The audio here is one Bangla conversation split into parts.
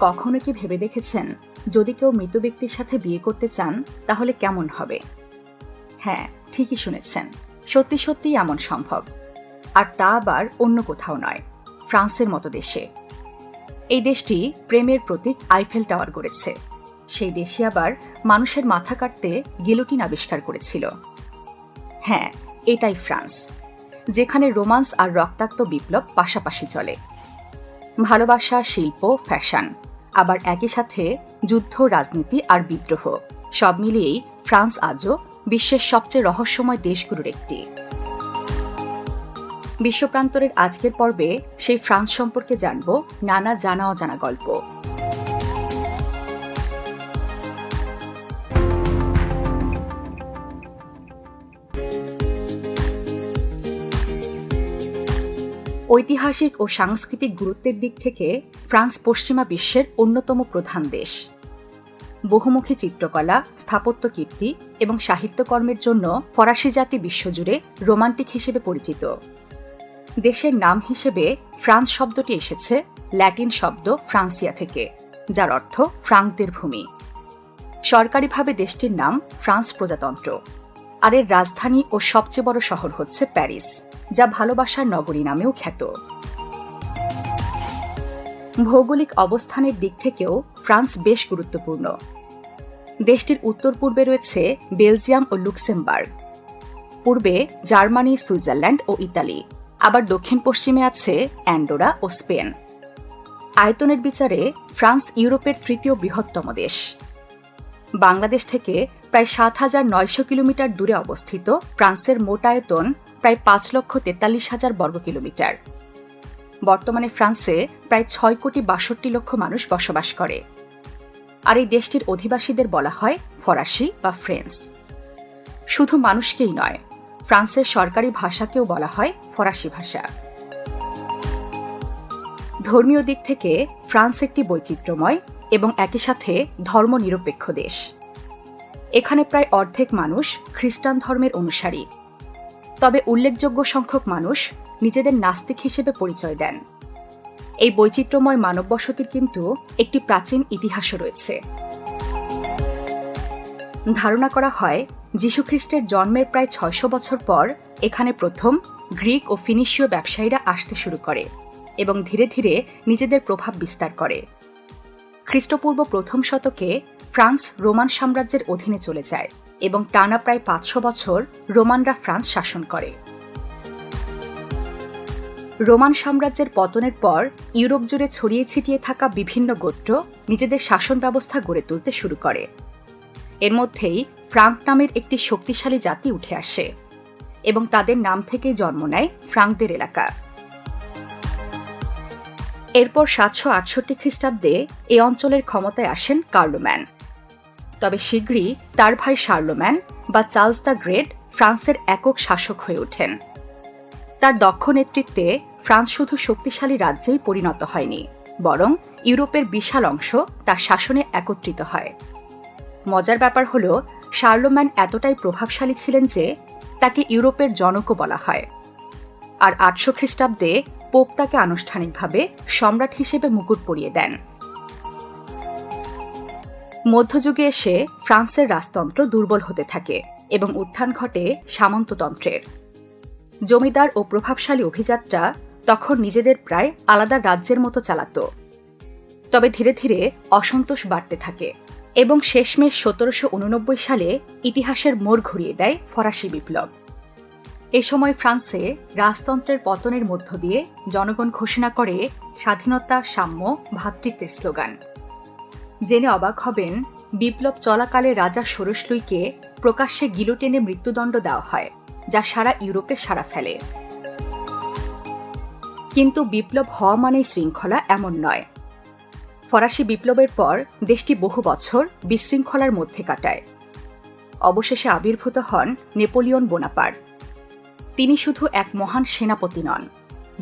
কখনো কি ভেবে দেখেছেন? যদি কেউ মৃত ব্যক্তির সাথে বিয়ে করতে চান, তাহলে কেমন হবে? হ্যাঁ ঠিকই শুনেছেন। সত্যি সত্যিই এমন সম্ভব। আর তা আবার অন্য কোথাও নয়, ফ্রান্সের মতো দেশে। এই দেশটি প্রেমের প্রতীক আইফেল টাওয়ার গড়েছে। সেই দেশে আবার মানুষের মাথা কাটতে গিলোটিন আবিষ্কার করেছিল। হ্যাঁ এটাই ফ্রান্স, যেখানে রোমান্স আর রক্তাক্ত বিপ্লব পাশাপাশি চলে। ভালোবাসা, শিল্প, ফ্যাশন আবার একই সাথে যুদ্ধ, রাজনীতি আর বিদ্রোহ। সব মিলিয়েই ফ্রান্স আজও বিশ্বের সবচেয়ে রহস্যময় দেশগুলোর একটি। বিশ্বপ্রান্তরের আজকের পর্বে সেই ফ্রান্স সম্পর্কে জানব নানা জানা অজানা গল্প। ঐতিহাসিক ও সাংস্কৃতিক গুরুত্বের দিক থেকে ফ্রান্স পশ্চিমা বিশ্বের অন্যতম প্রধান দেশ। বহুমুখী চিত্রকলা, স্থাপত্য কীর্তি এবং সাহিত্যকর্মের জন্য ফরাসি জাতি বিশ্বজুড়ে রোমান্টিক হিসেবে পরিচিত। দেশের নাম হিসেবে ফ্রান্স শব্দটি এসেছে ল্যাটিন শব্দ ফ্রান্সিয়া থেকে, যার অর্থ ফ্রাঙ্কদের ভূমি। সরকারিভাবে দেশটির নাম ফ্রান্স প্রজাতন্ত্র। আর এর রাজধানী ও সবচেয়ে বড় শহর হচ্ছে প্যারিস। যা ভালোবাসার নগরী নামেও খ্যাত। ভৌগোলিক অবস্থানের দিক থেকেও ফ্রান্স বেশ গুরুত্বপূর্ণ। দেশটির উত্তর পূর্বে রয়েছে বেলজিয়াম ও লুক্সেমবার্গ। পূর্বে জার্মানি, সুইজারল্যান্ড ও ইতালি। আবার দক্ষিণ পশ্চিমে আছে অ্যান্ডোরা ও স্পেন। আয়তনের বিচারে ফ্রান্স ইউরোপের তৃতীয় বৃহত্তম দেশ। বাংলাদেশ থেকে প্রায় সাত হাজার নয়শো কিলোমিটার দূরে অবস্থিত। ফ্রান্সের মোট আয়তন প্রায় পাঁচ লক্ষ তেতাল্লিশ হাজার বর্গ কিলোমিটার। বর্তমানে ফ্রান্সে প্রায় ছয় কোটি বাষট্টি লক্ষ মানুষ বসবাস করে। আর এই দেশটির অধিবাসীদের বলা হয় ফরাসি বা ফ্রেন্স শুধু মানুষকেই নয়, ফ্রান্সের সরকারি ভাষাকেও বলা হয় ফরাসি ভাষা। ধর্মীয় দিক থেকে ফ্রান্স একটি বৈচিত্র্যময় এবং একই সাথে ধর্মনিরপেক্ষ দেশ। এখানে প্রায় অর্ধেক মানুষ খ্রিস্টান ধর্মের অনুসারী। তবে উল্লেখযোগ্য সংখ্যক মানুষ নিজেদের নাস্তিক হিসেবে পরিচয় দেন। এই বৈচিত্র্যময় মানব বসতির কিন্তু একটি প্রাচীন ইতিহাসও রয়েছে। ধারণা করা হয় যীশুখ্রিস্টের জন্মের প্রায় ছয়শো বছর পর এখানে প্রথম গ্রিক ও ফিনিশীয় ব্যবসায়ীরা আসতে শুরু করে এবং ধীরে ধীরে নিজেদের প্রভাব বিস্তার করে। খ্রিস্টপূর্ব প্রথম শতকে ফ্রান্স রোমান সাম্রাজ্যের অধীনে চলে যায় এবং টানা প্রায় পাঁচশো বছর রোমানরা ফ্রান্স শাসন করে। রোমান সাম্রাজ্যের পতনের পর ইউরোপ জুড়ে ছড়িয়ে ছিটিয়ে থাকা বিভিন্ন গোত্র নিজেদের শাসন ব্যবস্থা গড়ে তুলতে শুরু করে। এর মধ্যেই ফ্রাঙ্ক নামের একটি শক্তিশালী জাতি উঠে আসে এবং তাদের নাম থেকেই জন্ম নেয় ফ্রাঙ্কদের এলাকা। এরপর সাতশো আটষট্টি খ্রিস্টাব্দে এ অঞ্চলের ক্ষমতায় আসেন কার্লোম্যান। তবে শীঘ্রই তার ভাই শার্লোম্যান বা চার্লস দ্য গ্রেট ফ্রান্সের একক শাসক হয়ে ওঠেন। তার দক্ষ নেতৃত্বে ফ্রান্স শুধু শক্তিশালী রাজ্যেই পরিণত হয়নি, বরং ইউরোপের বিশাল অংশ তার শাসনে একত্রিত হয়। মজার ব্যাপার হল, শার্লোম্যান এতটাই প্রভাবশালী ছিলেন যে তাকে ইউরোপের জনকও বলা হয়। আর আটশো খ্রিস্টাব্দে পোপ তাকে আনুষ্ঠানিকভাবে সম্রাট হিসেবে মুকুট পরিয়ে দেন। মধ্যযুগে এসে ফ্রান্সের রাজতন্ত্র দুর্বল হতে থাকে এবং উত্থান ঘটে সামন্ততন্ত্রের। জমিদার ও প্রভাবশালী অভিজাতরা তখন নিজেদের প্রায় আলাদা রাজ্যের মতো চালাত। তবে ধীরে ধীরে অসন্তোষ বাড়তে থাকে এবং শেষমেশ সতেরোশো উননব্বই সালে ইতিহাসের মোড় ঘুরিয়ে দেয় ফরাসি বিপ্লব। এ সময় ফ্রান্সে রাজতন্ত্রের পতনের মধ্য দিয়ে জনগণ ঘোষণা করে স্বাধীনতা, সাম্য ভ্রাতৃত্বের স্লোগান। জেনে অবাক হবেন, বিপ্লব চলাকালে রাজা সরসলুইকে প্রকাশ্যে গিলোটেনে মৃত্যুদণ্ড দেওয়া হয়, যা সারা ইউরোপে সাড়া ফেলে। কিন্তু বিপ্লব হওয়া মানেই শৃঙ্খলা এমন নয়। ফরাসি বিপ্লবের পর দেশটি বহু বছর বিশৃঙ্খলার মধ্যে কাটায়। অবশেষে আবির্ভূত হন নেপোলিয়ন বোনাপার তিনি শুধু এক মহান সেনাপতি নন,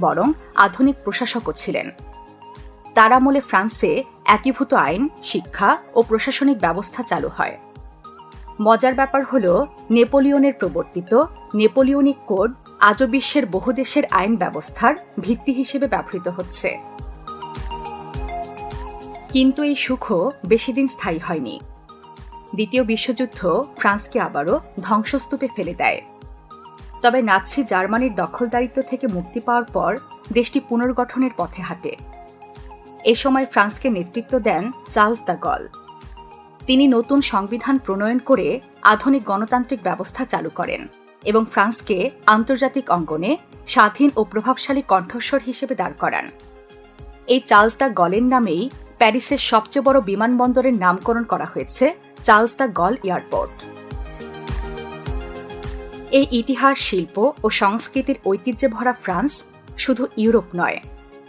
বরং আধুনিক প্রশাসকও ছিলেন। তার আমলে ফ্রান্সে একীভূত আইন, শিক্ষা ও প্রশাসনিক ব্যবস্থা চালু হয়। মজার ব্যাপার হল, নেপোলিয়নের প্রবর্তিত নেপোলিয়নিক কোড আজও বিশ্বের বহু দেশের আইন ব্যবস্থার ভিত্তি হিসেবে ব্যবহৃত হচ্ছে। কিন্তু এই সুখ বেশিদিন স্থায়ী হয়নি। দ্বিতীয় বিশ্বযুদ্ধ ফ্রান্সকে আবারও ধ্বংসস্তূপে ফেলে দেয়। তবে নাৎসি জার্মানির দখলদারিত্ব থেকে মুক্তি পাওয়ার পর দেশটি পুনর্গঠনের পথে হাঁটে। এ সময় ফ্রান্সকে নেতৃত্ব দেন চার্লস দ্য গল। তিনি নতুন সংবিধান প্রণয়ন করে আধুনিক গণতান্ত্রিক ব্যবস্থা চালু করেন এবং ফ্রান্সকে আন্তর্জাতিক অঙ্গনে স্বাধীন ও প্রভাবশালী কণ্ঠস্বর হিসেবে দাঁড় করান। এই চার্লস দ্য গলের নামেই প্যারিসের সবচেয়ে বড় বিমানবন্দরের নামকরণ করা হয়েছে চার্লস দ্য গল এয়ারপোর্ট। এই ইতিহাস, শিল্প ও সংস্কৃতির ঐতিহ্যে ভরা ফ্রান্স শুধু ইউরোপ নয়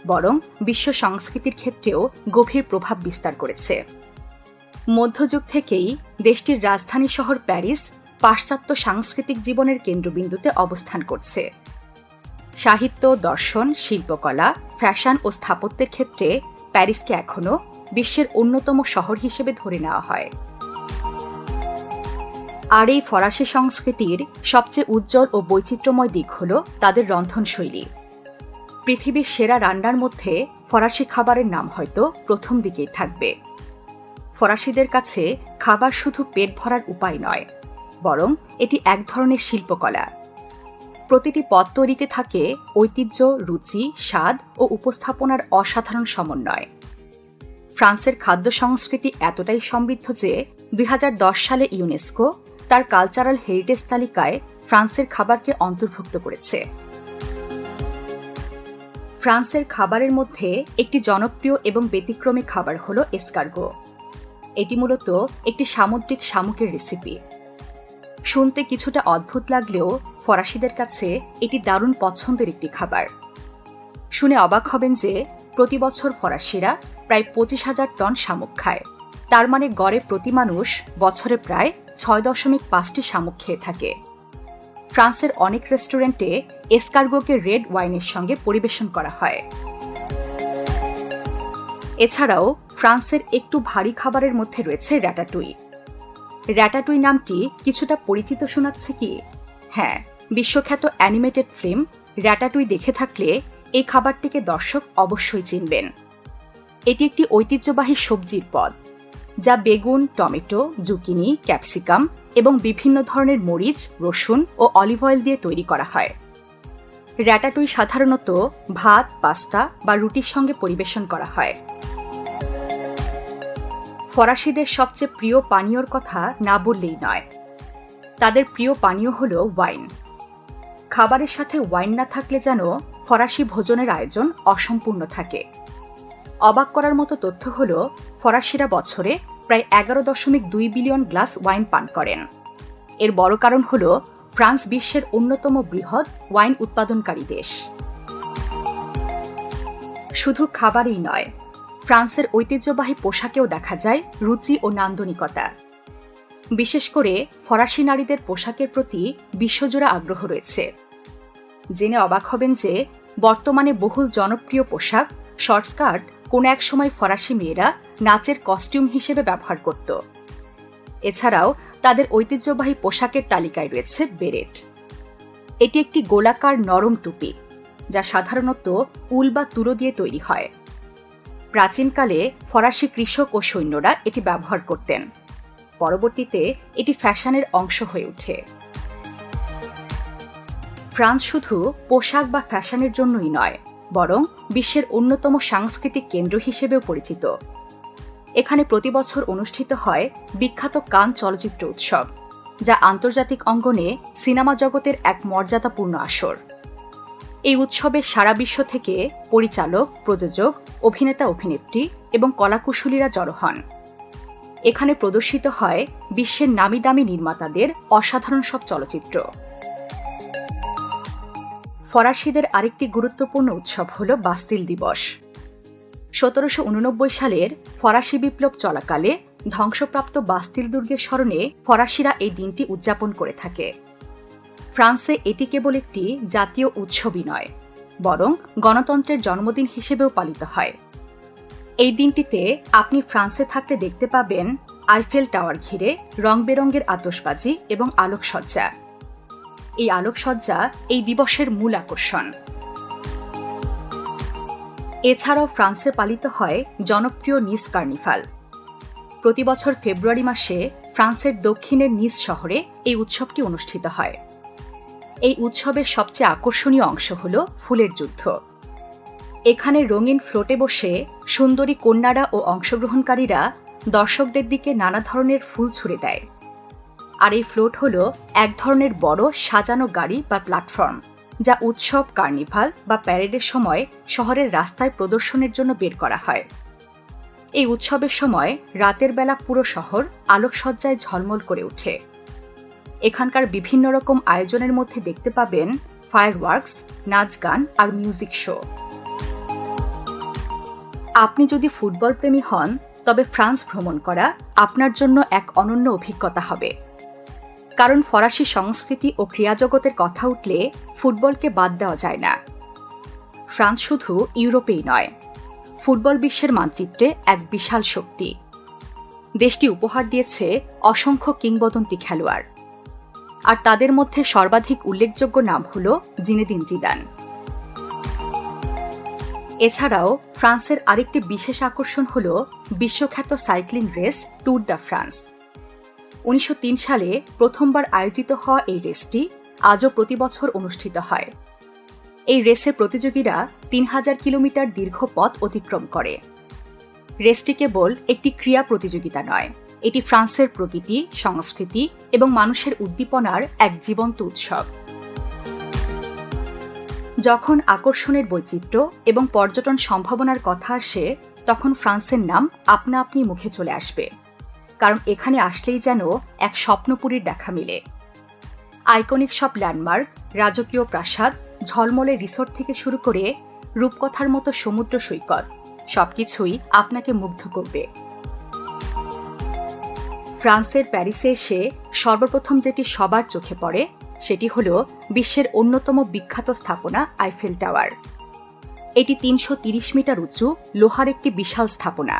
বরং বিশ্ব সংস্কৃতির ক্ষেত্রেও গভীর প্রভাব বিস্তার করেছে। মধ্যযুগ থেকেই দেশটির রাজধানী শহর প্যারিস পাশ্চাত্য সাংস্কৃতিক জীবনের কেন্দ্রবিন্দুতে অবস্থান করছে। সাহিত্য, দর্শন, শিল্পকলা, ফ্যাশন ও স্থাপত্যের ক্ষেত্রে প্যারিসকে এখনও বিশ্বের অন্যতম শহর হিসেবে ধরে নেওয়া হয়। আর এই ফরাসি সংস্কৃতির সবচেয়ে উজ্জ্বল ও বৈচিত্র্যময় দিক হল তাদের রন্ধনশৈলী। পৃথিবীর সেরা রান্নার মধ্যে ফরাসি খাবারের নাম হয়তো প্রথম দিকেই থাকবে। ফরাসিদের কাছে খাবার শুধু পেট ভরার উপায় নয়, বরং এটি এক ধরনের শিল্পকলা। প্রতিটি পদ তৈরিতে থাকে ঐতিহ্য, রুচি, স্বাদ ও উপস্থাপনার অসাধারণ সমন্বয়। ফ্রান্সের খাদ্য সংস্কৃতি এতটাই সমৃদ্ধ যে দুই হাজার দশ সালে ইউনেস্কো তার কালচারাল হেরিটেজ তালিকায় ফ্রান্সের খাবারকে অন্তর্ভুক্ত করেছে। ফ্রান্সের খাবারের মধ্যে একটি জনপ্রিয় এবং ব্যতিক্রমী খাবার হল এসকার্গো। এটি মূলত একটি সামুদ্রিক শামুকের রেসিপি শুনতে কিছুটা অদ্ভুত লাগলেও ফরাসিদের কাছে এটি দারুণ পছন্দের একটি খাবার। শুনে অবাক হবেন যে প্রতি বছর ফরাসিরা প্রায় পঁচিশ হাজার টন শামুক খায়। তার মানে গড়ে প্রতি মানুষ বছরে প্রায় ছয় দশমিক পাঁচটি শামুক খেয়ে থাকে। ফ্রান্সের অনেক রেস্টুরেন্টে এসকার্গোকে রেড ওয়াইনের সঙ্গে পরিবেশন করা হয়। এছাড়াও ফ্রান্সের একটু ভারী খাবারের মধ্যে রয়েছে র্যাটাটুই। র্যাটাটুই নামটি কিছুটা পরিচিত শোনাচ্ছে কি? হ্যাঁ বিশ্বখ্যাত অ্যানিমেটেড ফিল্ম র্যাটাটুই দেখে থাকলে এই খাবারটিকে দর্শক অবশ্যই চিনবেন। এটি একটি ঐতিহ্যবাহী সবজির পদ, যা বেগুন, টমেটো, জুকিনি, ক্যাপসিকাম এবং বিভিন্ন ধরনের মরিচ, রসুন ও অলিভ অয়েল দিয়ে তৈরি করা হয়। র্যাটাটুই সাধারণত ভাত, পাস্তা বা রুটির সঙ্গে পরিবেশন করা হয়। ফরাসিদের সবচেয়ে প্রিয় পানীয়র কথা না বললেই নয়। তাদের প্রিয় পানীয় হল ওয়াইন। খাবারের সাথে ওয়াইন না থাকলে যেন ফরাসি ভোজনের আয়োজন অসম্পূর্ণ থাকে। অবাক করার মতো তথ্য হল, ফরাসিরা বছরে প্রায় এগারো দশমিক দুই বিলিয়ন গ্লাস ওয়াইন পান করেন। এর বড় কারণ হল, ফ্রান্স বিশ্বের অন্যতম বৃহৎ ওয়াইন উৎপাদনকারী দেশ। শুধু খাবারই নয়, ফ্রান্সের ঐতিহ্যবাহী পোশাকেও দেখা যায় রুচি ও নান্দনিকতা। বিশেষ করে ফরাসি নারীদের পোশাকের প্রতি বিশ্বজোড়া আগ্রহ রয়েছে। জেনে অবাক হবেন যে, বর্তমানে বহুল জনপ্রিয় পোশাক, শর্টস্কার্ট, কোনো এক সময় ফরাসি মেয়েরা নাচের কস্টিউম হিসেবে ব্যবহার করত। এছাড়াও তাদের ঐতিহ্যবাহী পোশাকের তালিকায় রয়েছে বেরেট। এটি একটি গোলাকার নরম টুপি, যা সাধারণত উল বা তুলো দিয়ে তৈরি হয়। প্রাচীনকালে ফরাসি কৃষক ও সৈন্যরা এটি ব্যবহার করতেন। পরবর্তীতে এটি ফ্যাশনের অংশ হয়ে ওঠে। ফ্রান্স শুধু পোশাক বা ফ্যাশনের জন্যই নয়, বরং বিশ্বের অন্যতম সাংস্কৃতিক কেন্দ্র হিসেবেও পরিচিত। এখানে প্রতি বছর অনুষ্ঠিত হয় বিখ্যাত কান চলচ্চিত্র উৎসব, যা আন্তর্জাতিক অঙ্গনে সিনেমা জগতের এক মর্যাদাপূর্ণ আসর। এই উৎসবে সারা বিশ্ব থেকে পরিচালক, প্রযোজক, অভিনেতা, অভিনেত্রী এবং কলাকুশলীরা জড়ো হন। এখানে প্রদর্শিত হয় বিশ্বের নামি দামি নির্মাতাদের অসাধারণ সব চলচ্চিত্র। ফরাসিদের আরেকটি গুরুত্বপূর্ণ উৎসব হল বাস্তিল দিবস। সতেরোশো উননব্বই সালের ফরাসি বিপ্লব চলাকালে ধ্বংসপ্রাপ্ত বাস্তিল দুর্গের স্মরণে ফরাসিরা এই দিনটি উদযাপন করে থাকে। ফ্রান্সে এটি কেবল একটি জাতীয় উৎসবই নয়, বরং গণতন্ত্রের জন্মদিন হিসেবেও পালিত হয়। এই দিনটিতে আপনি ফ্রান্সে থাকতে দেখতে পাবেন আইফেল টাওয়ার ঘিরে রং বেরঙের আতসবাজি এবং আলোকসজ্জা। এই আলোকসজ্জা এই দিবসের মূল আকর্ষণ। এছাড়াও ফ্রান্সে পালিত হয় জনপ্রিয় নিস কার্নিভাল। প্রতি বছর ফেব্রুয়ারি মাসে ফ্রান্সের দক্ষিণের নিস শহরে এই উৎসবটি অনুষ্ঠিত হয়। এই উৎসবের সবচেয়ে আকর্ষণীয় অংশ হল ফুলের যুদ্ধ। এখানে রঙিন ফ্লোটে বসে সুন্দরী কন্যারা ও অংশগ্রহণকারীরা দর্শকদের দিকে নানা ধরনের ফুল ছুড়ে দেয়। আর এই ফ্লোট হল এক ধরনের বড় সাজানো গাড়ি বা প্ল্যাটফর্ম। যা উৎসব, কার্নিভাল বা প্যারেডের সময় শহরের রাস্তায় প্রদর্শনের জন্য বের করা হয়। এই উৎসবের সময় রাতের বেলা পুরো শহর আলোকসজ্জায় ঝলমল করে ওঠে। এখানকার বিভিন্ন রকম আয়োজনের মধ্যে দেখতে পাবেন ফায়ারওয়ার্কস নাচ গান আর মিউজিক শো আপনি যদি ফুটবল প্রেমী হন, তবে ফ্রান্স ভ্রমণ করা আপনার জন্য এক অনন্য অভিজ্ঞতা হবে। কারণ ফরাসি সংস্কৃতি ও ক্রিয়াজগতের কথা উঠলে ফুটবলকে বাদ দেওয়া যায় না। ফ্রান্স শুধু ইউরোপেই নয়, ফুটবল বিশ্বের মানচিত্রে এক বিশাল শক্তি। দেশটি উপহার দিয়েছে অসংখ্য কিংবদন্তি খেলোয়াড়। আর তাদের মধ্যে সর্বাধিক উল্লেখযোগ্য নাম হল জিনেদিন জিদান। এছাড়াও ফ্রান্সের আরেকটি বিশেষ আকর্ষণ হল বিশ্বখ্যাত cycling race tour de France. উনিশশো তিন সালে প্রথমবার আয়োজিত হওয়া এই রেসটি আজও প্রতি বছর অনুষ্ঠিত হয়। এই রেসে প্রতিযোগীরা তিন হাজার কিলোমিটার দীর্ঘ পথ অতিক্রম করে। রেসটি কেবল একটি ক্রিয়া প্রতিযোগিতা নয়, এটি ফ্রান্সের প্রকৃতি, সংস্কৃতি এবং মানুষের উদ্দীপনার এক জীবন্ত উৎসব। যখন আকর্ষণের বৈচিত্র্য এবং পর্যটন সম্ভাবনার কথা আসে, তখন ফ্রান্সের নাম আপনা আপনি মুখে চলে আসবে। কারণ এখানে আসলেই যেন এক স্বপ্নপুরীর দেখা মিলে। আইকনিক সব ল্যান্ডমার্ক, রাজকীয় প্রাসাদ, ঝলমলে রিসোর্ট থেকে শুরু করে রূপকথার মতো সমুদ্র সৈকত, সবকিছুই আপনাকে মুগ্ধ করবে। ফ্রান্সের প্যারিসে এসে সর্বপ্রথম যেটি সবার চোখে পড়ে, সেটি হল বিশ্বের অন্যতম বিখ্যাত স্থাপনা আইফেল টাওয়ার। এটি তিনশো মিটার উঁচু, লোহার একটি বিশাল স্থাপনা।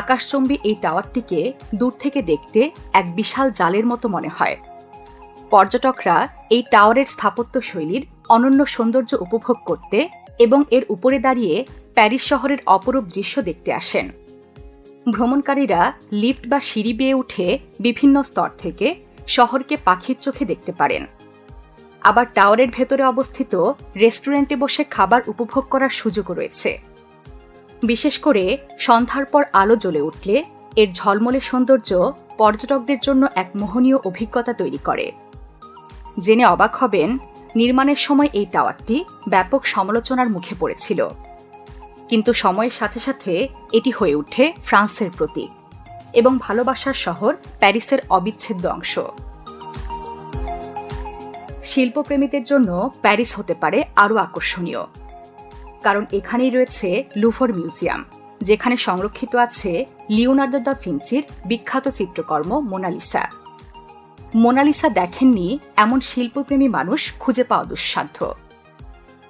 আকাশচম্বী এই টাওয়ারটিকে দূর থেকে দেখতে এক বিশাল জালের মতো মনে হয়। পর্যটকরা এই টাওয়ারের স্থাপত্য শৈলীর অনন্য সৌন্দর্য উপভোগ করতে এবং এর উপরে দাঁড়িয়ে প্যারিস শহরের অপরূপ দৃশ্য দেখতে আসেন। ভ্রমণকারীরা লিফট বা সিঁড়ি বেয়ে উঠে বিভিন্ন স্তর থেকে শহরকে পাখির চোখে দেখতে পারেন। আবার টাওয়ারের ভেতরে অবস্থিত রেস্টুরেন্টে বসে খাবার উপভোগ করার সুযোগও রয়েছে। বিশেষ করে সন্ধ্যার পর আলো জ্বলে উঠলে এর ঝলমলে সৌন্দর্য পর্যটকদের জন্য এক মোহনীয় অভিজ্ঞতা তৈরি করে। জেনে অবাক হবেন, নির্মাণের সময় এই টাওয়ারটি ব্যাপক সমালোচনার মুখে পড়েছিল। কিন্তু সময়ের সাথে সাথে এটি হয়ে ওঠে ফ্রান্সের প্রতীক এবং ভালোবাসার শহর প্যারিসের অবিচ্ছেদ্য অংশ। শিল্পপ্রেমীদের জন্য প্যারিস হতে পারে আরও আকর্ষণীয়। কারণ এখানেই রয়েছে লুফোর মিউজিয়াম, যেখানে সংরক্ষিত আছে লিওনার্দো দ্য ফিঞ্চির বিখ্যাত চিত্রকর্ম মোনালিসা। মোনালিসা দেখেননি এমন শিল্পপ্রেমী মানুষ খুঁজে পাওয়া দুঃসাধ্য।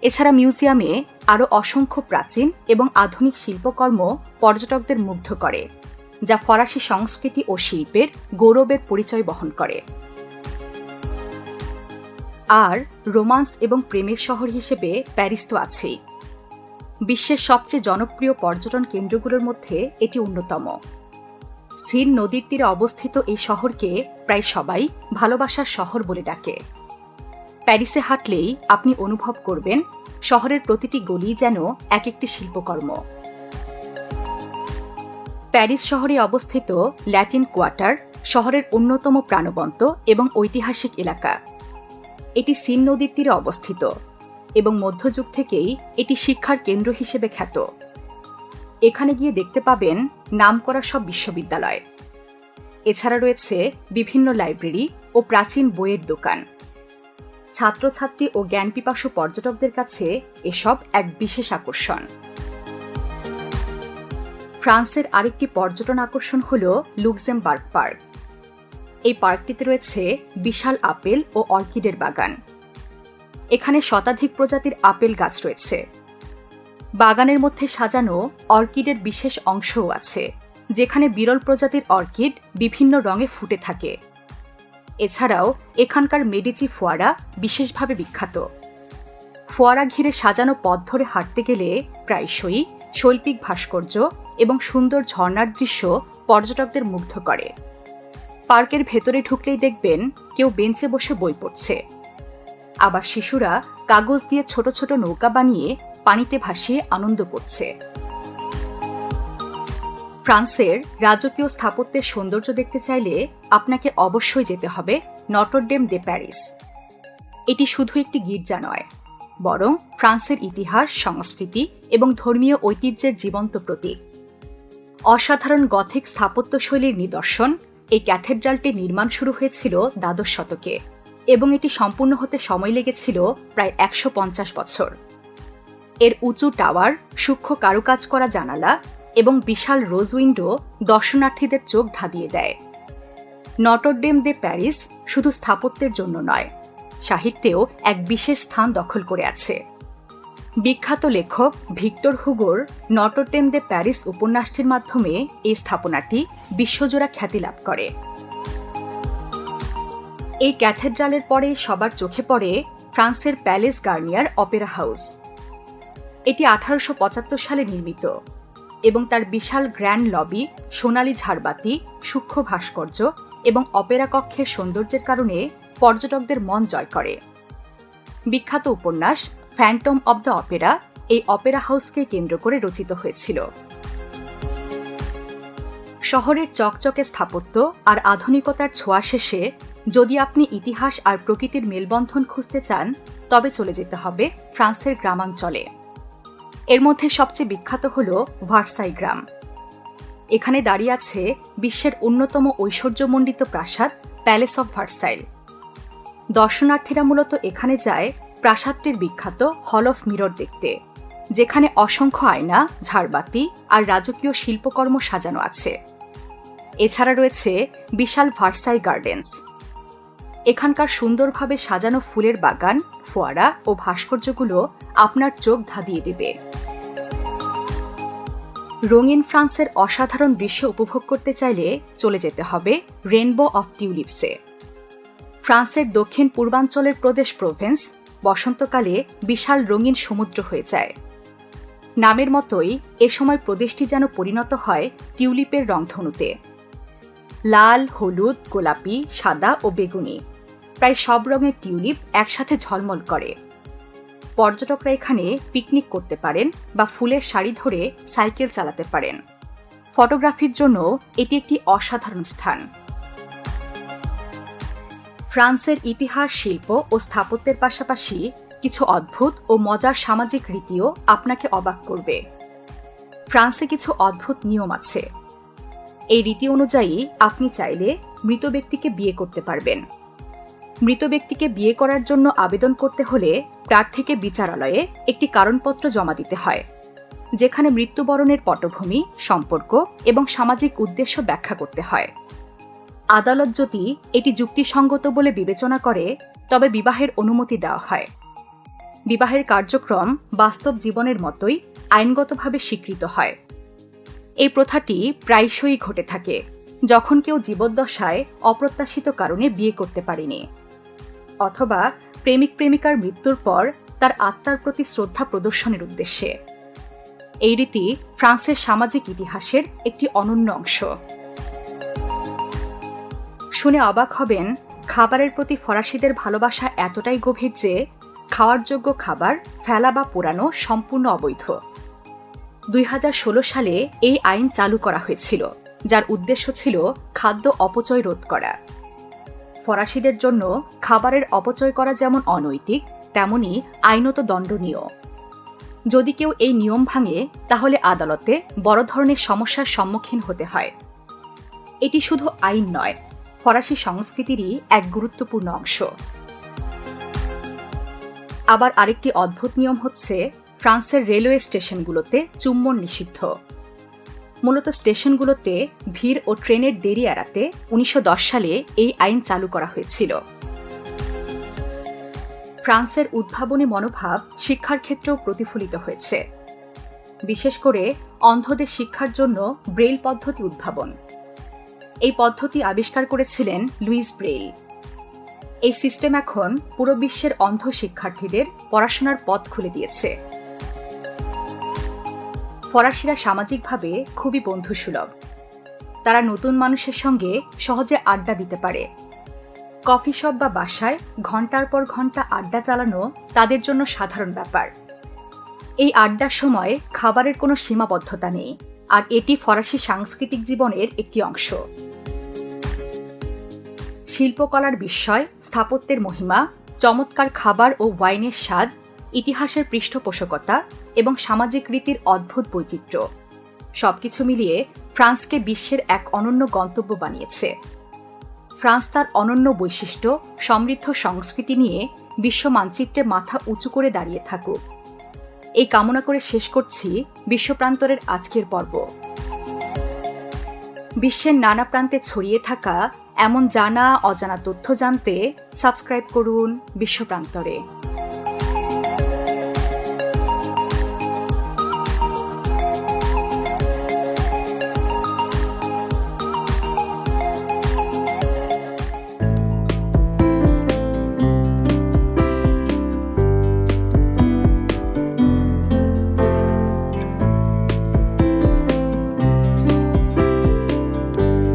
এছাড়া মিউজিয়ামে আরও অসংখ্য প্রাচীন এবং আধুনিক শিল্পকর্ম পর্যটকদের মুগ্ধ করে, যা ফরাসি সংস্কৃতি ও শিল্পের গৌরবের পরিচয় বহন করে। আর রোমান্স এবং প্রেমের শহর হিসেবে প্যারিস তো আছেই। বিশ্বের সবচেয়ে জনপ্রিয় পর্যটন কেন্দ্রগুলোর মধ্যে এটি অন্যতম। সিন নদীর তীরে অবস্থিত এই শহরকে প্রায় সবাই ভালোবাসার শহর বলে ডাকে। প্যারিসে হাঁটলেই আপনি অনুভব করবেন, শহরের প্রতিটি গলি যেন এক একটি শিল্পকর্ম। প্যারিস শহরে অবস্থিত ল্যাটিন কোয়ার্টার শহরের অন্যতম প্রাণবন্ত এবং ঐতিহাসিক এলাকা। এটি সিন নদীর তীরে অবস্থিত। এবং মধ্যযুগ থেকেই এটি শিক্ষার কেন্দ্র হিসেবে খ্যাত। এখানে গিয়ে দেখতে পাবেন নামকরা সব বিশ্ববিদ্যালয়। এছাড়া রয়েছে বিভিন্ন লাইব্রেরি ও প্রাচীন বইয়ের দোকান। ছাত্রছাত্রী ও জ্ঞানপিপাসু পর্যটকদের কাছে এসব এক বিশেষ আকর্ষণ। ফ্রান্সের আরেকটি পর্যটন আকর্ষণ হল লুক্সেমবার্গ পার্ক। এই পার্কটিতে রয়েছে বিশাল আপেল ও অর্কিডের বাগান। এখানে শতাধিক প্রজাতির আপেল গাছ রয়েছে। বাগানের মধ্যে সাজানো অর্কিডের বিশেষ অংশও আছে, যেখানে বিরল প্রজাতির অর্কিড বিভিন্ন রঙে ফুটে থাকে। এছাড়াও এখানকার মেডিচি ফোয়ারা বিশেষভাবে বিখ্যাত। ফোয়ারা ঘিরে সাজানো পথ ধরে হাঁটতে গেলে প্রায়শই শৈল্পিক ভাস্কর্য এবং সুন্দর ঝর্ণার দৃশ্য পর্যটকদের মুগ্ধ করে। পার্কের ভেতরে ঢুকলেই দেখবেন কেউ বেঞ্চে বসে বই পড়ছে। আবার শিশুরা কাগজ দিয়ে ছোট ছোট নৌকা বানিয়ে পানিতে ভাসিয়ে আনন্দ করছে। ফ্রান্সের রাজকীয় স্থাপত্যের সৌন্দর্য দেখতে চাইলে আপনাকে অবশ্যই যেতে হবে নটরডেম দে প্যারিস। এটি শুধু একটি গির্জা নয়, বরং ফ্রান্সের ইতিহাস, সংস্কৃতি এবং ধর্মীয় ঐতিহ্যের জীবন্ত প্রতীক। অসাধারণ গথিক স্থাপত্যশৈলীর নিদর্শন এই ক্যাথেড্রালটি নির্মাণ শুরু হয়েছিল দ্বাদশ শতকে। এবং এটি সম্পূর্ণ হতে সময় লেগেছিল প্রায় একশো পঞ্চাশ বছর। এর উঁচু টাওয়ার, সূক্ষ্ম কারুকাজ করা জানালা এবং বিশাল রোজ উইন্ডো দর্শনার্থীদের চোখ ধাঁধিয়ে দেয়। নটরডেম দে প্যারিস শুধু স্থাপত্যের জন্য নয়, সাহিত্যেও এক বিশেষ স্থান দখল করে আছে। বিখ্যাত লেখক ভিক্টর হুগোর নটরডেম দে প্যারিস উপন্যাসটির মাধ্যমে এই স্থাপনাটি বিশ্বজোড়া খ্যাতি লাভ করে। এই ক্যাথেড্রালের পরে সবার চোখে পড়ে ফ্রান্সের প্যালেস গার্নিয়ার অপেরা হাউস। এটি আঠারোশো পঁচাত্তর সালে নির্মিত এবং তার বিশাল গ্র্যান্ড লবি, সোনালী ঝাড়বাতি, সূক্ষ্ম ভাস্কর্য এবং অপেরা কক্ষের সৌন্দর্যের কারণে পর্যটকদের মন জয় করে। বিখ্যাত উপন্যাস ফ্যান্টম অব দ্য অপেরা এই অপেরা হাউসকে কেন্দ্র করে রচিত হয়েছিল। শহরের চকচকে স্থাপত্য আর আধুনিকতার ছোঁয়া শেষে যদি আপনি ইতিহাস আর প্রকৃতির মেলবন্ধন খুঁজতে চান, তবে চলে যেতে হবে ফ্রান্সের গ্রামাঞ্চলে। এর মধ্যে সবচেয়ে বিখ্যাত হল ভার্সাই গ্রাম। এখানে দাঁড়িয়ে আছে বিশ্বের অন্যতম ঐশ্বর্যমণ্ডিত প্রাসাদ, প্যালেস অব ভার্সাইল দর্শনার্থীরা মূলত এখানে যায় প্রাসাদটির বিখ্যাত হল অফ মিরর দেখতে, যেখানে অসংখ্য আয়না, ঝাড়বাতি আর রাজকীয় শিল্পকর্ম সাজানো আছে। এছাড়া রয়েছে বিশাল ভার্সাই গার্ডেন্স। এখানকার সুন্দরভাবে সাজানো ফুলের বাগান, ফোয়ারা ও ভাস্কর্যগুলো আপনার চোখ ধাঁধিয়ে দেবে। রঙিন ফ্রান্সের অসাধারণ দৃশ্য উপভোগ করতে চাইলে চলে যেতে হবে রেনবো অফ টিউলিপসে ফ্রান্সের দক্ষিণ পূর্বাঞ্চলের প্রদেশ প্রোভেন্স বসন্তকালে বিশাল রঙিন সমুদ্র হয়ে যায়। নামের মতোই এ সময় প্রদেশটি যেন পরিণত হয় টিউলিপের রংধনুতে। লাল, হলুদ, গোলাপি, সাদা ও বেগুনি। প্রায় সব রঙের টিউলিপ একসাথে ঝলমল করে। পর্যটকরা এখানে পিকনিক করতে পারেন বা ফুলের শাড়ি ধরে সাইকেল চালাতে পারেন। ফটোগ্রাফির জন্য এটি একটি অসাধারণ স্থান। ফ্রান্সের ইতিহাস, শিল্প ও স্থাপত্যের পাশাপাশি কিছু অদ্ভুত ও মজার সামাজিক রীতিও আপনাকে অবাক করবে। ফ্রান্সে কিছু অদ্ভুত নিয়ম আছে। এই রীতি অনুযায়ী আপনি চাইলে মৃত ব্যক্তিকে বিয়ে করতে পারবেন। মৃত ব্যক্তিকে বিয়ে করার জন্য আবেদন করতে হলে প্রার্থীকে বিচারালয়ে একটি কারণপত্র জমা দিতে হয়, যেখানে মৃত্যুবরণের পটভূমি, সম্পর্ক এবং সামাজিক উদ্দেশ্য ব্যাখ্যা করতে হয়। আদালত যদি এটি যুক্তিসঙ্গত বলে বিবেচনা করে, তবে বিবাহের অনুমতি দেওয়া হয়। বিবাহের কার্যক্রম বাস্তব জীবনের মতোই আইনগতভাবে স্বীকৃত হয়। এই প্রথাটি প্রায়শই ঘটে থাকে, যখন কেউ জীবদ্দশায় অপ্রত্যাশিত কারণে বিয়ে করতে পারেনি। অথবা প্রেমিক প্রেমিকার মৃত্যুর পর তার আত্মার প্রতি শ্রদ্ধা প্রদর্শনের উদ্দেশ্যে। এই রীতি ফ্রান্সের সামাজিক ইতিহাসের একটি অনন্য অংশ। শুনে অবাক হবেন, খাবারের প্রতি ফরাসিদের ভালোবাসা এতটাই গভীর যে খাওয়ার যোগ্য খাবার ফেলা বা পোড়ানো সম্পূর্ণ অবৈধ। দুই হাজার ষোলো সালে এই আইন চালু করা হয়েছিল, যার উদ্দেশ্য ছিল খাদ্য অপচয় রোধ করা। ফরাসিদের জন্য খাবারের অপচয় করা যেমন অনৈতিক, তেমনি আইনত দণ্ডনীয়। যদি কেউ এই নিয়ম ভাঙে, তাহলে আদালতে বড় ধরনের সমস্যার সম্মুখীন হতে হয়। এটি শুধু আইন নয়, ফরাসি সংস্কৃতিরই এক গুরুত্বপূর্ণ অংশ। আবার আরেকটি অদ্ভুত নিয়ম হচ্ছে, ফ্রান্সের রেলওয়ে স্টেশনগুলোতে চুম্বন নিষিদ্ধ। মূলত স্টেশনগুলোতে ভিড় ও ট্রেনের দেরি এড়াতে উনিশশো দশ সালে এই আইন চালু করা হয়েছিল। ফ্রান্সের উদ্ভাবনী মনোভাব শিক্ষার ক্ষেত্রেও প্রতিফলিত হয়েছে। বিশেষ করে অন্ধদের শিক্ষার জন্য ব্রেল পদ্ধতি উদ্ভাবন। এই পদ্ধতি আবিষ্কার করেছিলেন লুইস ব্রেইল। এই সিস্টেম এখন পুরো বিশ্বের অন্ধ শিক্ষার্থীদের পড়াশোনার পথ খুলে দিয়েছে। ফরাসিরা সামাজিকভাবে খুবই বন্ধুসুলভ। তারা নতুন মানুষের সঙ্গে সহজে আড্ডা দিতে পারে। কফি শপ বা বাসায় ঘণ্টার পর ঘণ্টা আড্ডা চালানো তাদের জন্য সাধারণ ব্যাপার। এই আড্ডার সময় খাবারের কোনো সীমাবদ্ধতা নেই, আর এটি ফরাসি সাংস্কৃতিক জীবনের একটি অংশ। শিল্পকলার বিস্ময়, স্থাপত্যের মহিমা, চমৎকার খাবার ও ওয়াইনের স্বাদ ইতিহাসের পৃষ্ঠপোষকতা এবং সামাজিক রীতির অদ্ভুত বৈচিত্র্য। সবকিছু মিলিয়ে ফ্রান্সকে বিশ্বের এক অনন্য গন্তব্য বানিয়েছে। ফ্রান্স তার অনন্য বৈশিষ্ট্য, সমৃদ্ধ সংস্কৃতি নিয়ে বিশ্ব মানচিত্রে মাথা উঁচু করে দাঁড়িয়ে থাকুক। এই কামনা করে শেষ করছি বিশ্বপ্রান্তরের আজকের পর্ব। বিশ্বের নানা প্রান্তে ছড়িয়ে থাকা এমন জানা, অজানা তথ্য জানতে সাবস্ক্রাইব করুন বিশ্বপ্রান্তরে